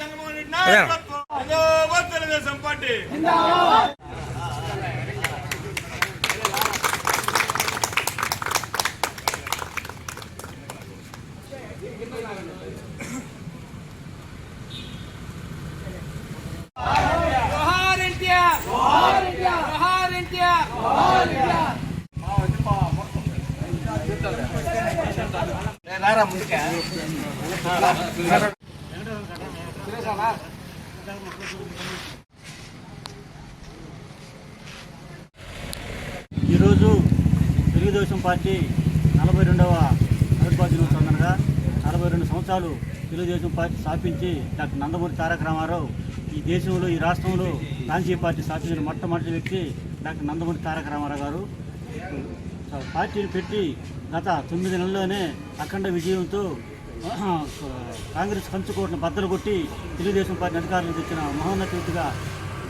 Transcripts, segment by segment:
చంద్రబాబు నాయకత్వం తెలుగుదేశం పార్టీ ఈరోజు తెలుగుదేశం పార్టీ నలభై రెండవ ఆవిర్భావ దినోత్సవం సందర్భంగా నలభై రెండు సంవత్సరాలు తెలుగుదేశం పార్టీ స్థాపించి డాక్టర్ నందమూరి తారక రామారావు ఈ దేశంలో ఈ రాష్ట్రంలో కాంచీ పార్టీ స్థాపించిన మొట్టమొదటి వ్యక్తి డాక్టర్ నందమూరి తారక రామారావు గారు. పార్టీని పెట్టి గత తొమ్మిది నెలల్లోనే అఖండ విజయంతో కాంగ్రెస్ కంచుకోటను బద్దలు కొట్టి తెలుగుదేశం పార్టీ అధికారులు తెచ్చిన మహోన్నత వ్యక్తిగా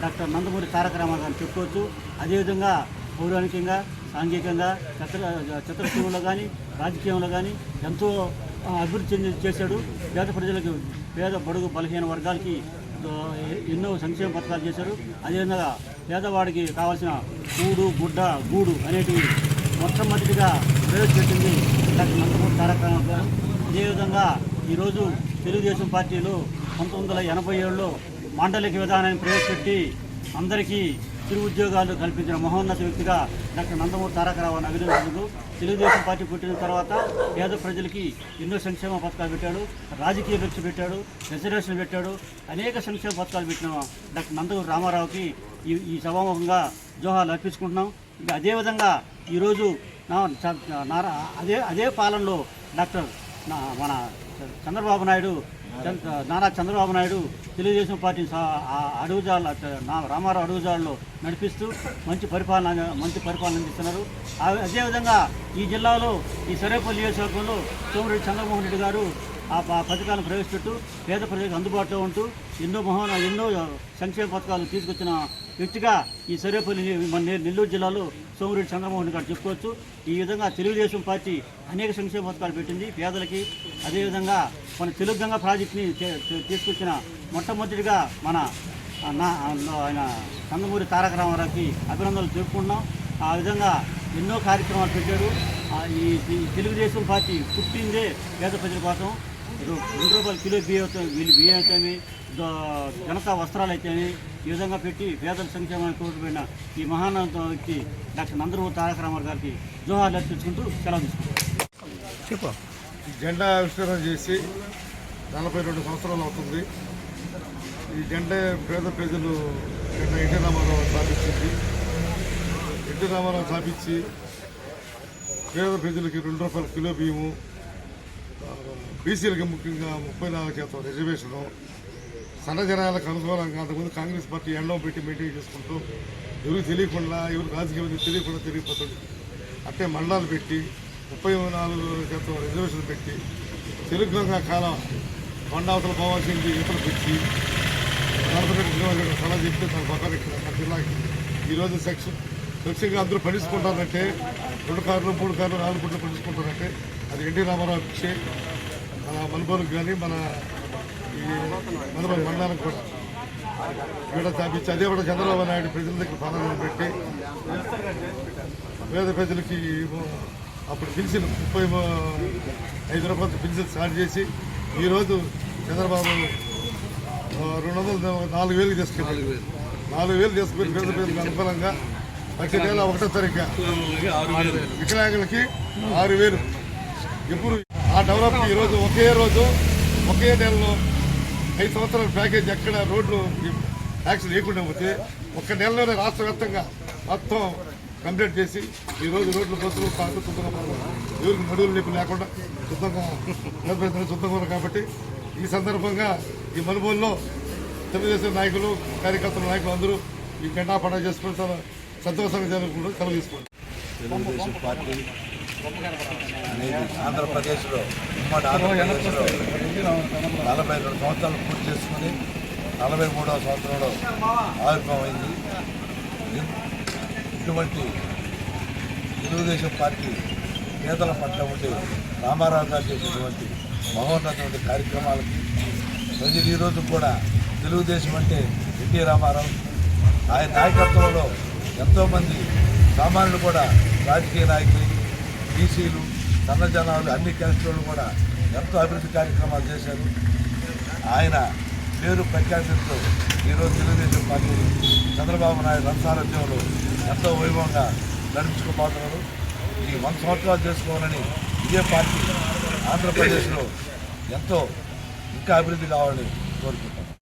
డాక్టర్ నందమూరి తారక రామారావు గారిని చెప్పుకోవచ్చు. అదేవిధంగా పౌరాణికంగా సాంఘికంగా చిత్ర చిత్రసీమలో కానీ రాజకీయంలో కానీ ఎంతో అభివృద్ధి చెంది చేశాడు. పేద ప్రజలకు పేద బడుగు బలహీన వర్గాలకి ఎన్నో సంక్షేమ పథకాలు చేశారు అదేవిధంగా పేదవాడికి కావాల్సిన కూడు గుడ్డ గూడు అనేటివి మొట్టమొదటిగా ప్రవేశపెట్టింది డాక్టర్ నందమూరి తారక రామారావు గారు అదేవిధంగా ఈరోజు తెలుగుదేశం పార్టీలో పంతొమ్మిది వందల ఎనభై ఏడులో మాండలిక విధానాన్ని ప్రవేశపెట్టి అందరికీ చిరు ఉద్యోగాలు కల్పించిన మహోన్నత వ్యక్తిగా డాక్టర్ నందమూరి తారక రావును అభినందించుకుంటూ తెలుగుదేశం పార్టీ పుట్టిన తర్వాత పేద ప్రజలకి ఎన్నో సంక్షేమ పథకాలు పెట్టాడు రాజకీయ భిక్ష పెట్టాడు రిజర్వేషన్ పెట్టాడు అనేక సంక్షేమ పథకాలు పెట్టిన డాక్టర్ నందమూరి రామారావుకి ఈ ఈ సభాముఖంగా జోహాలు అర్పించుకుంటున్నాం. ఇంకా అదేవిధంగా ఈరోజు నారా అదే అదే పాలనలో డాక్టర్ మన చంద్రబాబు నాయుడు నారా చంద్రబాబు. నాయుడు తెలుగుదేశం పార్టీ అడుగుజాల నా రామారావు అడుగుజాలలో నడిపిస్తూ మంచి పరిపాలన మంచి పరిపాలన అందిస్తున్నారు. అదేవిధంగా ఈ జిల్లాలో ఈ సరేపల్లి నియోజకవర్గంలో సోమిరెడ్డి చంద్రమోహన్ రెడ్డి గారు ఆ పథకాలను ప్రవేశపెట్టు పేద ప్రజలకు అందుబాటులో ఉంటూ ఎన్నో మహాన ఎన్నో సంక్షేమ పథకాలు తీసుకొచ్చిన వ్యక్తిగా ఈ సర్వేపల్లి మన నెల్లూరు జిల్లాలో సోమిరెడ్డి చంద్రమోహన్ గారు చెప్పుకోవచ్చు. ఈ విధంగా తెలుగుదేశం పార్టీ అనేక సంక్షేమ పథకాలు పెట్టింది. పేదలకి అదేవిధంగా మన తెలుగు గంగా ప్రాజెక్టుని తీసుకొచ్చిన మొట్టమొదటిగా మన నా ఆయన కందమూరి తారక రామారావుకి అభినందనలు తెలుపుకుంటున్నాం. ఆ విధంగా ఎన్నో కార్యక్రమాలు పెట్టారు. ఈ తెలుగుదేశం పార్టీ పుట్టిందే పేద ప్రజల కోసం. రెండు రూపాయల కిలో బియ్యం అయితే- వీళ్ళు బియ్యం అయితేమి జనతా వస్త్రాలు అయితేమి ఈ విధంగా పెట్టి పేదల సంక్షేమాన్ని కోరుకుపోయిన ఈ మహానంత వ్యక్తి డాక్టర్ నందమూరి తారక రామారావు గారికి జోహార్లు అర్పించుకుంటూ సెలవు తీసుకుంటాం జెండా ఆవిష్కరణ చేసి నలభై రెండు సంవత్సరాలు అవుతుంది. ఈ జెండా పేద ప్రజలు జెండా ఎన్టీ రామారావు స్థాపించింది. ఎన్టీ రామారావు స్థాపించి పేద ప్రజలకి రెండు రూపాయల కిలో బియ్యము బీసీలకి ముఖ్యంగా ముప్పై నాలుగు శాతం రిజర్వేషను సన్నజనాలకు అనుకూలంగా అంతకుముందు కాంగ్రెస్ పార్టీ ఎండలో పెట్టి మెయింటైన్ చేసుకుంటూ ఎవరికి తెలియకుండా ఎవరు రాజకీయ తెలియకుండా తెలియపోతుంది అట్టే మండలాలు పెట్టి ముప్పై నాలుగు శాతం రిజర్వేషన్ పెట్టి తెలుగుగా కాలం కొండావతలు పోవాల్సింది ఇతరులు పెట్టి సలహా చెప్తే తన పక్కన ఇక్కడ జిల్లాకి. ఈరోజు సెక్షన్ సెక్షన్గా అందరూ పండించుకుంటారంటే రెండు కార్లు మూడు కార్లు నాలుగు పూటలు పండించుకుంటారంటే అది ఎన్టీ రామారావు ఇచ్చే మన మనుబోలుకు కానీ మన ఈ మనుబోలు మండలానికి కూడా. ఇక్కడ స్థాపించి అదే కూడా చంద్రబాబు నాయుడు ప్రజల దగ్గర పాలన పెట్టి పేద ప్రజలకి అప్పుడు పెన్షన్ ముప్పై ఐదు రూపాయలతో పెన్షన్ స్టార్ట్ చేసి ఈరోజు చంద్రబాబు రెండు వందల నాలుగు వేలు తీసుకెళ్ళాలి నాలుగు వేలు. తీసుకుని పేద ప్రజలకు అనుకూలంగా ప్రతి నెల ఒకటో తారీఖు వికలాంగులకి ఆరు వేలు. ఇప్పుడు ఆ డెవలప్ ఈరోజు ఒకే రోజు ఒకే నెలలో ఐదు సంవత్సరాల ప్యాకేజ్ ఎక్కడ రోడ్లు యాక్సిడెంట్ లేకుండా పోతే ఒక్క నెలలోనే రాష్ట్ర వ్యాప్తంగా మొత్తం కంప్లీట్ చేసి ఈరోజు రోడ్లు బస్సులు కార్లు శుద్ధంగా ఎవరికి మడుగులు నొప్పి లేకుండా శుద్ధంగా శుద్ధంగా ఉన్నారు కాబట్టి ఈ సందర్భంగా ఈ మనుబోల్లో తెలుగుదేశం నాయకులు కార్యకర్తల నాయకులు అందరూ ఈ గంటా పండుగ చేసుకుని చాలా సంతోషంగా జరుపుకుంటూ కలుగు తెలుగుదేశం పార్టీ అనేది ఆంధ్రప్రదేశ్లో ఉమ్మడి ఆంధ్రప్రదేశ్లో నలభై రెండు సంవత్సరాలు పూర్తి చేసుకుని నలభై మూడవ సంవత్సరంలో ఆవిర్భావమైంది. ఇటువంటి తెలుగుదేశం పార్టీ పేదల పట్ల ఉండే రామారావు గారు చేసినటువంటి మహోన్నతమైన కార్యక్రమాలకి ప్రజలు ఈరోజు కూడా తెలుగుదేశం అంటే ఎన్టీ రామారావు ఆయన నాయకత్వంలో ఎంతోమంది సామాన్యులు కూడా రాజకీయ నాయకులు బీసీలు సన్నజనాలు అన్ని క్యాస్టులు కూడా ఎంతో అభివృద్ధి కార్యక్రమాలు చేశారు. ఆయన పేరు ప్రఖ్యాతితో ఈరోజు తెలుగుదేశం పార్టీ చంద్రబాబు నాయుడు రంసారోద్యంలో ఎంతో వైభవంగా నడుచుకుపోతున్నారు. ఈ వంద సంవత్సరాలు చేసుకోవాలని ఇదే పార్టీ ఆంధ్రప్రదేశ్లో ఎంతో ఇంకా అభివృద్ధి కావాలని కోరుకుంటున్నాను.